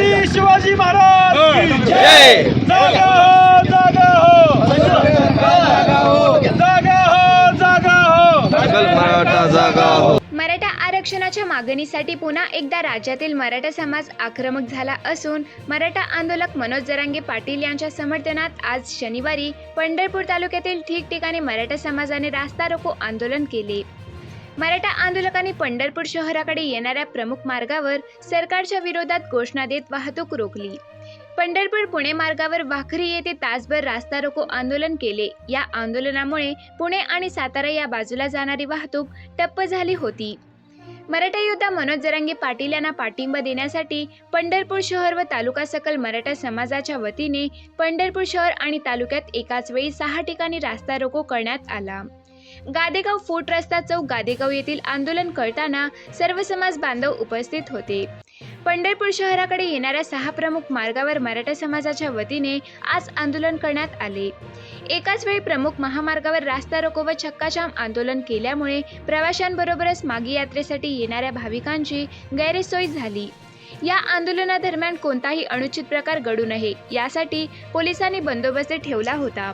छत्रपती शिवाजी महाराज जागा हो जागा हो. जागा हो जागा हो. जागा हो. मराठा आरक्षणाच्या मागणीसाठी पुन्हा एकदा राज्यातील मराठा समाज आक्रमक झाला असून मराठा आंदोलक मनोज जरांगे पाटील यांच्या समर्थनात आज शनिवारी पंढरपूर तालुक्यातील ठिकठिकाणी मराठा समाजाने रास्ता रोको आंदोलन केले. मराठा आंदोलकांनी पंढरपूर शहराकडे येणाऱ्या प्रमुख मार्गावर सरकारच्या विरोधात घोषणा देत वाहतूक रोखली. पंढरपूर पुणे मार्गावर वाखरी येथे तासभर रास्ता रोको आंदोलन केले. या आंदोलनामुळे पुणे आणि सातारा या बाजूला जाणारी वाहतूक ठप्प झाली होती. मराठा योद्धा मनोज जरांगे पाटील यांना पाठिंबा देण्यासाठी पंढरपूर शहर व तालुका सकल मराठा समाजाच्या वतीने पंढरपूर शहर आणि तालुक्यात एकाच वेळी सहा ठिकाणी रास्ता रोको करण्यात आला. गादेगाव फूट रस्ता चौक गादेगाव येथील आंदोलन करताना सर्व समाज बांधव उपस्थित होते. पंढरपूर शहराकडे येणाऱ्या सहा प्रमुख मार्गावर मराठा समाजाच्या वतीने आज आंदोलन करण्यात आले. एकाच वेळी प्रमुख महामार्गावर रास्ता रोको व चक्काजाम आंदोलन केल्यामुळे प्रवाशांबरोबरच मागी यात्रेसाठी येणाऱ्या भाविकांची गैरसोय झाली. या आंदोलनादरम्यान कोणताही अनुचित प्रकार घडू नये यासाठी पोलिसांनी बंदोबस्त ठेवला होता.